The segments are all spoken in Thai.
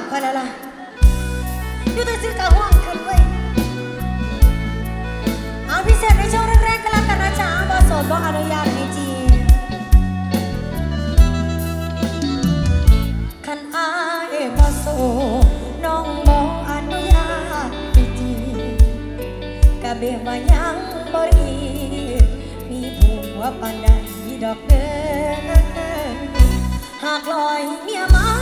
บกันแล้วล่ะอยู่แต่ซื้อกะห่วงขึ้นเว้ยเอาพิเศษในช่วงแรกๆก็แล้วกันนะจ๊ะบอสโสดบออนุญาตให้จีบคันอายบอโสดน้องบออนุญาตให้จีบกะเบียว่ายังบ่รีบมีผัวปานใดดอกเด้อหากลอยเมียมา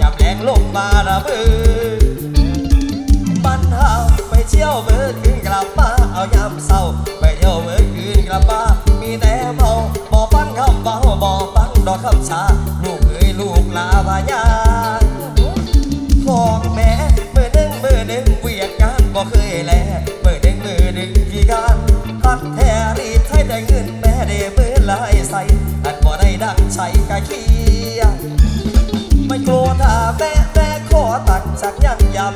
ยามแรงลงมาระเบือบันเฮาไปเที่ยวเมื่อคืนกลับมาเอายามเศร้า ไปเที่ยวเมื่อคืนกลับมามีแต่เมาบ่ฟังคำเบาบ่ฟังดอกคำสาลูกเอ้ยลูกลาวายา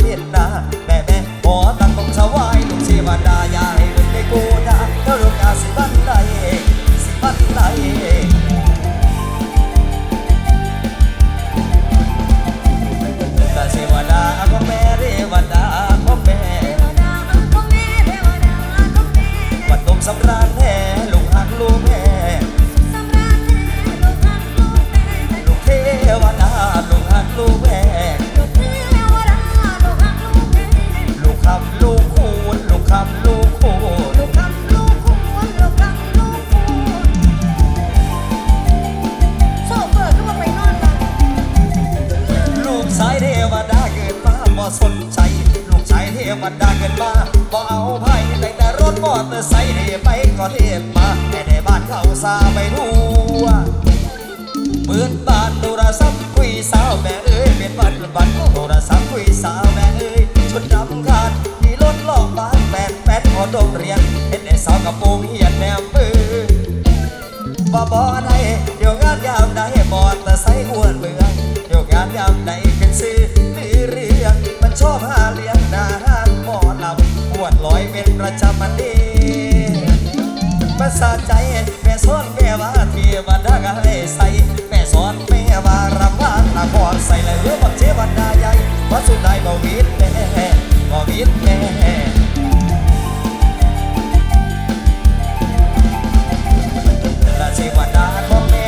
เมตตาแม่แม่ขอ บ่บ่ได้เดี๋ยวงานยามใดบอดละใส่อ้วนเมืองเดี๋ยวงานยามใดเป็นซื้อมีเรื่องมันชอบหาเลี้ยงนาหานหมอลำปวดลอยเป็นประจำมันดีภาษาใจแม่สอนแม่ว่าที่วันดากาห้ใส่แม่สอนแม่ว่ารำบ้านละครใส่เลยเรื่องบักเจวันดาใหญ่พรสุดได้บ่วิดแม่บ่วิดแม่ ชีวนาของแม่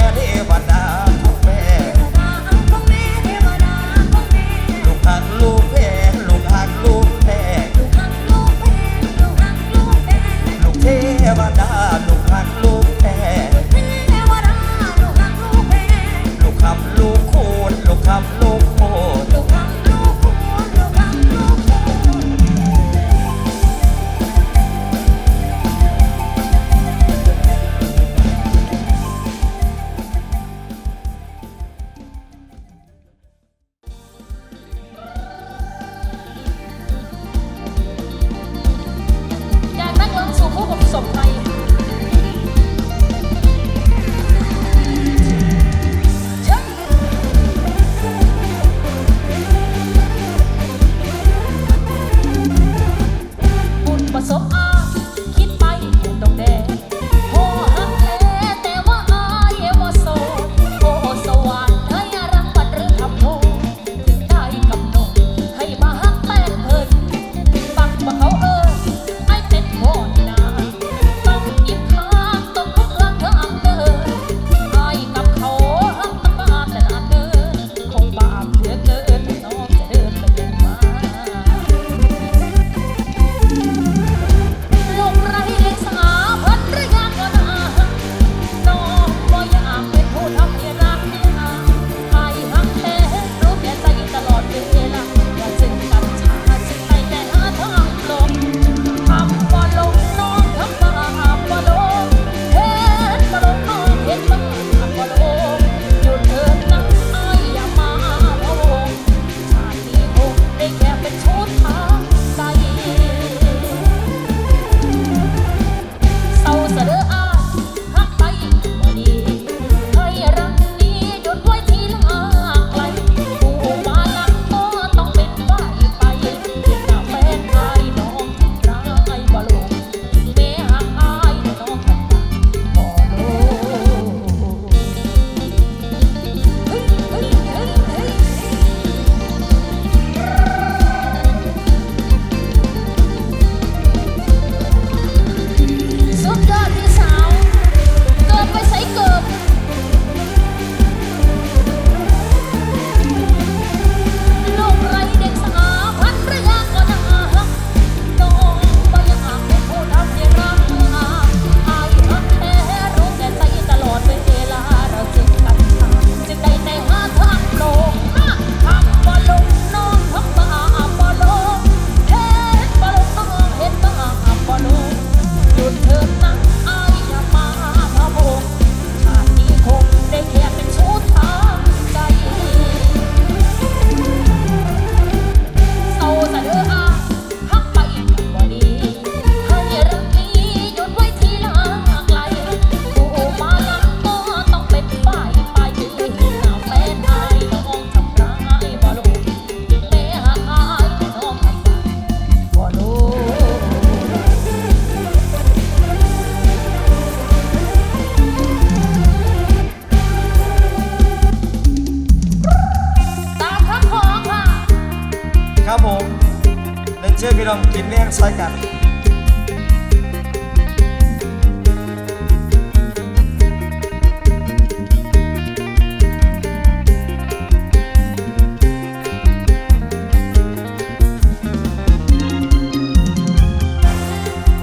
ชิญพี่น้องกินเลี้ยงซอยกัน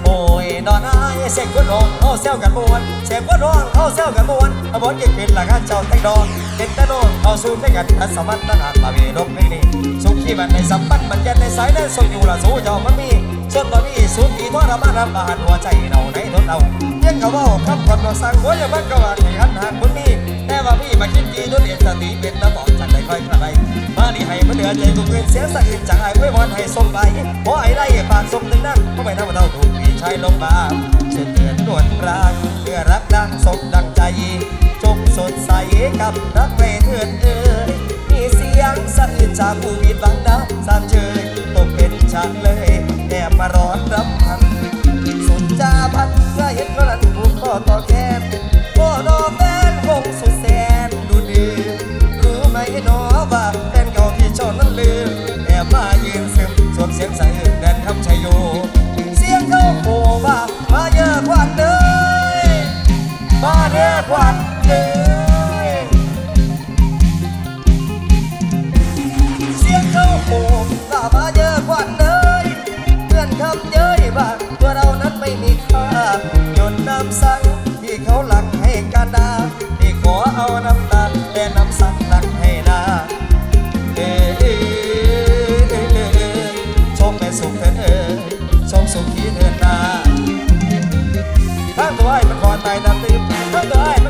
โอ้ยนอนอเสียงคนร้องเขาเซลกันมวนเสียงคนร้องเขาเซลกันมวนขบวนยิ่งเป็นหลักเจ้าแทงดองเด็กตะโนนเขาสู้ด้วยกันทัศมันตนาบาเวีนกนี่นี่ สุขีมันในสัมปันมันยันในสายแดนส่งอยู่ละสู้เจ้ามันมีส่วนบาวีสูงกี่ทอดมานำอาหารหัวใจเนาในทนเอาเพียงเขาว่าคำคนมาสั่งหัวอย่ามันก็ว่าในหันหันบุญมีแต่ว่าพี่มาคิดดีตัวเดียสติเป็นตะบอกจันได้ค่อยกระไรมานี่ให้มันเหลือใจกูเงินเสียสะอื่นจากไอ้ไว้วอนให้ส่งไปเพราะไอ้ไรปากส่งถึงนั่งเพราะไม่น่ามาเท่าถูกพี่ชายลงมาเช่นเดือนนวลรักเมื่อรักดังสมดังใจจงสดใสกับรักไม่เถื่อนเอ่ย สียงสจากผู้ผิดหวังน้ำสามเชยตกเป็นฉากเลยแอบมาร้อนรำพันสุดจาพันก็เห็นกรันผูกคอต่อแขน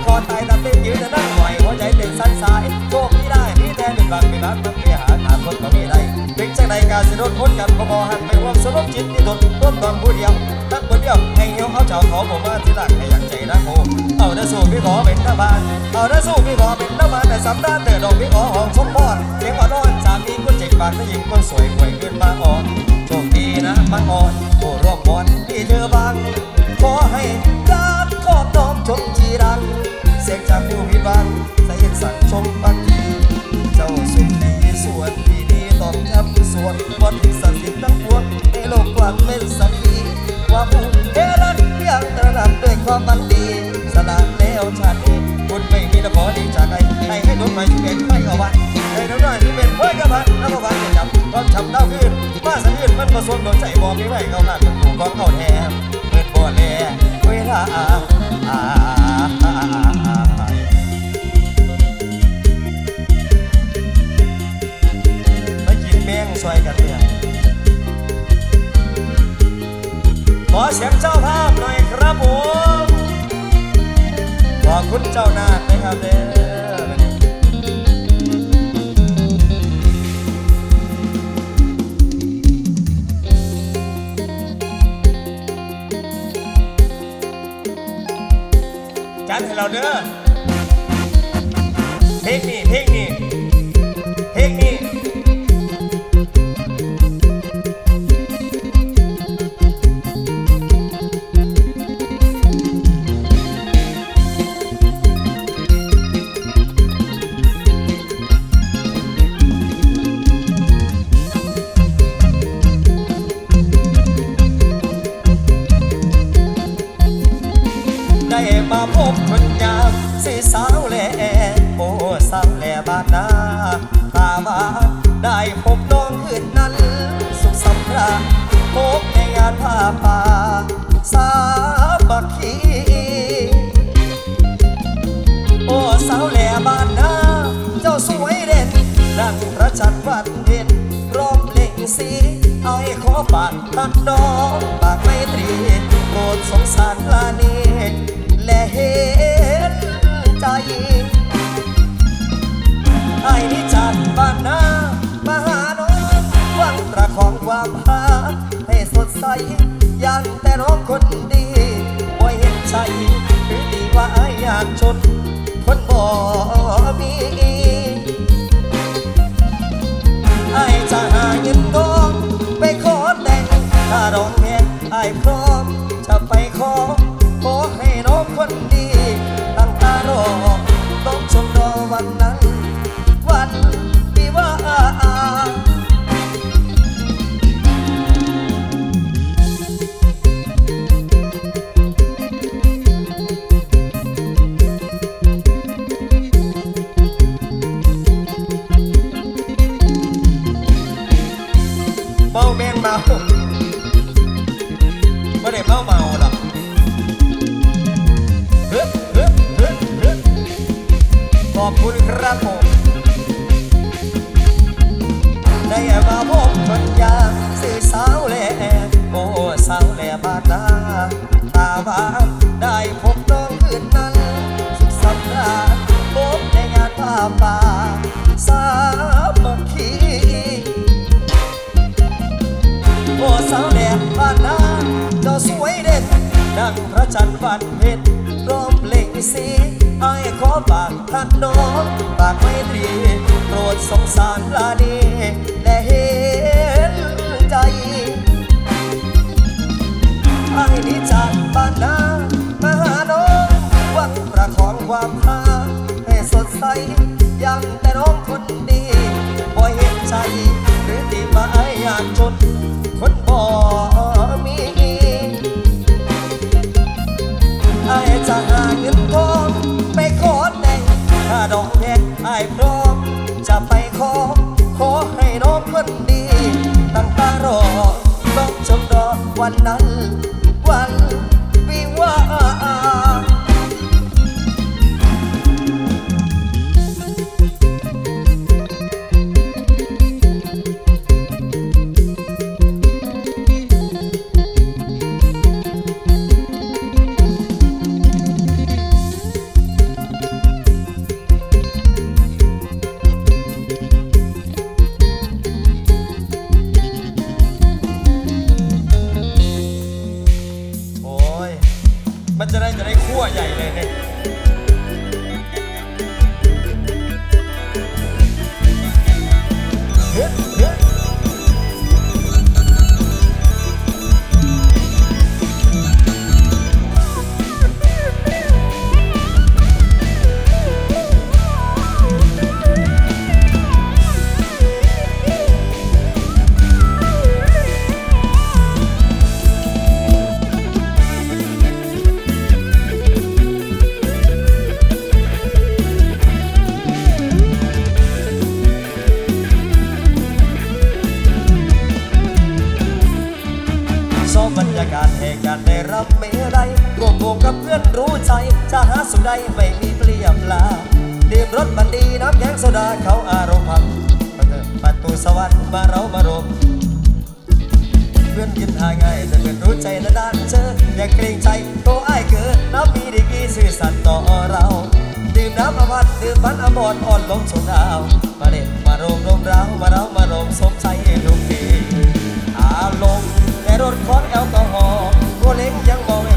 คอตายตัดำตื้มยืนจะนั่งหน่อยหัวใจเต้นสั่นสายโชคไม่ได้พี่แทนหนึ่งบางไม่รักมันไม่หาหาคนก็ไม่ได้เป็นจังใดการสิโดนพ้นกันพอหันไปรวมสลบจิตที่ทนร่วมตอนผู้เดียวตั้งคนเดียวให้เหี่ยวเอาเจ้าขอผมมาที่หลังให้อยากใจนะโมเอาเด้อสู้พี่ขอเป็นหน้าบ้านเอาเด้อสู้พี่ขอเป็นหน้าบ้านแต่สำราญเด้อดอกพี่ขอหอมสมพรเสียงอ่อนๆสามีคนเจ็บบาทผู้หญิงคนสวยหวยขึ้นมาอ่อนโชคดีนะบาอ่อนโอ้ร่วมบอนที่เธอบังขอให้รักขอบน้อมชมจีรัง เสียงจากผู้พิบังใส่สั่งชมปักกีเจ้าสุขดีสวนที่ดีต้องทับสวนวันที่สัตว์สิทธิ์ทั้งปวงในโลกกว้างเป็นสักขีความผู้เฮรักเพียงตระหนักด้วยความมันดีสละแล้วชาตินี้คุณไม่มีแล้วขอดีจากใครให้ให้ดวงหน่อยที่เป็นไฟเอาวันให้ดวงหน่อยที่เป็นไฟกับพันแล้วก็วันจะจับความช้ำเต้าขึ้นมาสะอื้นมันผสมโดนใจบอกไม่ไหวเขาหนักมันถูกกองเข้าแทนเปิดบ่อแลเวลาอ่า กินแมงซอยกันเนี่ยขอเสียงเจ้าภาพหน่อยครับผมขอบคุณเจ้านาคนะครับเด้อจัดให้เราเด้อเพลงนี้เพลงนี้ งพระจันทร์วันเพ็ญร้องเพลงสีไอ้ขอฝากตัดดอกฝากไม่ตรีโปรดสงสารลาณีและเห็นใจไอ้นี่จัดบ้านนามาหาน้องวังประคองความหาให้สดใสย่างแต่น้องคนดีว่เห็นใจหรือดีว่าไอ้อยากชนคนบ่มี ไอ้จะหาเงินทอง ไปขอแต่งถ้าดองเพงไอ้พร้อมจะไปขอ ขอให้น้องคนดี พระจันทร์วันเพ็ญร้องเพลงสีไอ้ขอฝากท่านน้องฝากไม่ตรีโปรดสงสารลานีและเห็นใจไอ้นี้จากบ้านนามาหาน้องวังประคองความหาให้สดใสยังแต่น้องคนดีบ่เห็นใจ หรือที่มาไอ้ยากจนคนบ่ วันนั้นวัน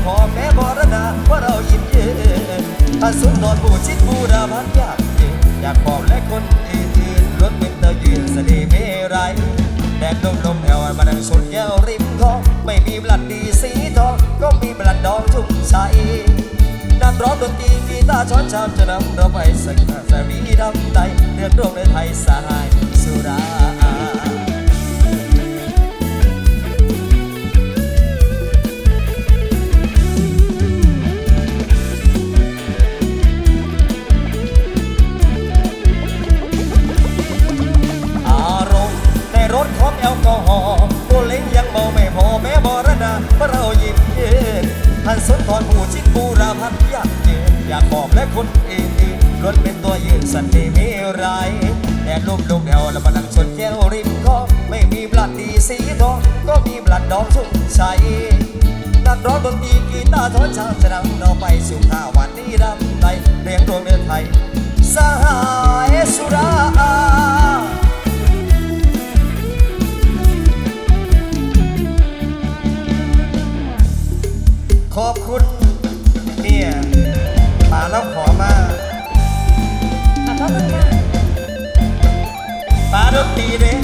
ยังมองไม่พอแม้บรณาว่าเรายิ้มเยืนถ้าสุนนอนบูชิดบูดาพันยากเย็นอยากบอกและคนอื่นๆรถเป็นตอยืนเสน่ห์เมไรแดดลมลมแอวมาดังสุดแก้วริมคลองไม่มีบลัดดีสีทองก็มีบลัดดองชุ่มใสนักร้องดนตรีกีตาร์ช้อนชามจะนำเราไปสักสารีดำใดเดือดร้อนในไทยสายสุรา ดนของแอลกอฮอล์ตัวเล็งยังเมาไม่พอแม้บรณาพราเรายิ้มเย็นท่านสนทรผู้ชิดบูราพันยากเย็นอยากบอกและคนเองรถเป็นตัวยืนสันติมีไรแต่ลูมลมแอวและมานังชนแก้วริมคอไม่มีบลัดดีสีทองก็มีบลัดดองชุ่มใสนักร้องดนตรีกีตาร์ทอนชางจะนำเราไปสู่ข้าวันนี้ดำไรเรียงรวมเมืองไทยสหายสุรา ขอบคุณเนี่ยป่าแล้วขอมาขอบคุณมากป่าดนตรีเลย